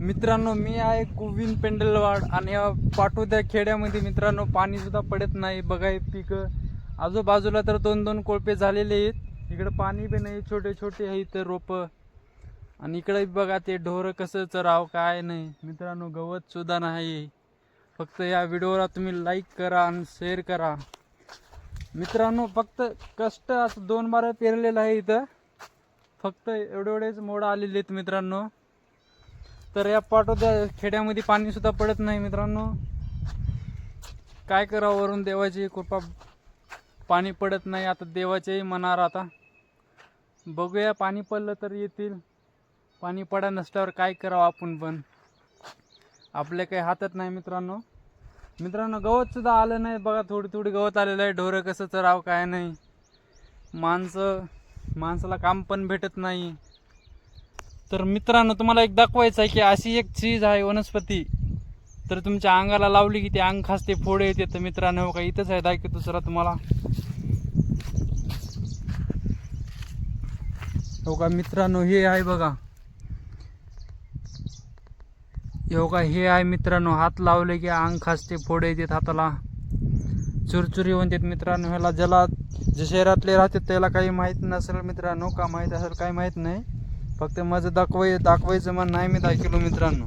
मित्रांनो मी आहे कुविन पेंडलवाड आणि या पाटोद्या खेड्यामध्ये मित्रांनो पाणीसुद्धा पडत नाही. बघा हे पिकं. आजूबाजूला तर दोन दोन कोळपे झालेले आहेत. इकडं पाणी बी नाही छोटे छोटे आहे इथं रोपं. आणि इकडे बघा ते ढोरं कसं चराव काय नाही. मित्रांनो गवतसुद्धा नाही. फक्त या व्हिडिओला तुम्ही लाईक करा आणि शेअर करा. मित्रांनो फक्त कष्ट असं दोन बारा पेरलेलं आहे इथं. फक्त एवढे एवढेच मोड आलेले आहेत मित्रांनो. तर या पाटोद्या खेड्यामध्ये पाणी सुद्धा पडत नाही मित्रांनो. काय करावं वरून देवाची कृपा. पाणी पडत नाही आता देवाच्याही मनावर आता. बघूया पाणी पडलं तर येतील. पाणी पडा नसल्यावर काय करावं आपण पण. आपल्या काही हातात नाही मित्रांनो. मित्रांनो गवत सुद्धा आलं नाही. बघा थोडी थोडी गवत आलेलं आहे. ढोरं कसं चरावं काय नाही. माणसं माणसाला काम पण भेटत नाही. तर मित्रांनो तुम्हाला एक दाखवायचं आहे की अशी एक चीज आहे वनस्पती. तर तुमच्या अंगाला लावली की ते अंग खासते फोड येते. तर मित्रांनो हो का इथंच आहे दाखवतो दुसरा तुम्हाला. हो का मित्रांनो हे आहे बघा. हो का हे आहे मित्रांनो हात लावले की अंग खासते फोड येतात हाताला. चुरचुरी म्हणतात मित्रांनो ह्याला ज्याला जे शहरातले राहतात त्याला काही माहीत नसेल मित्रांनो का माहीत असेल काही माहीत नाही. फक्त माझं दाखवाय दाखवायचं मन नाही मी दहा मित्रांनो.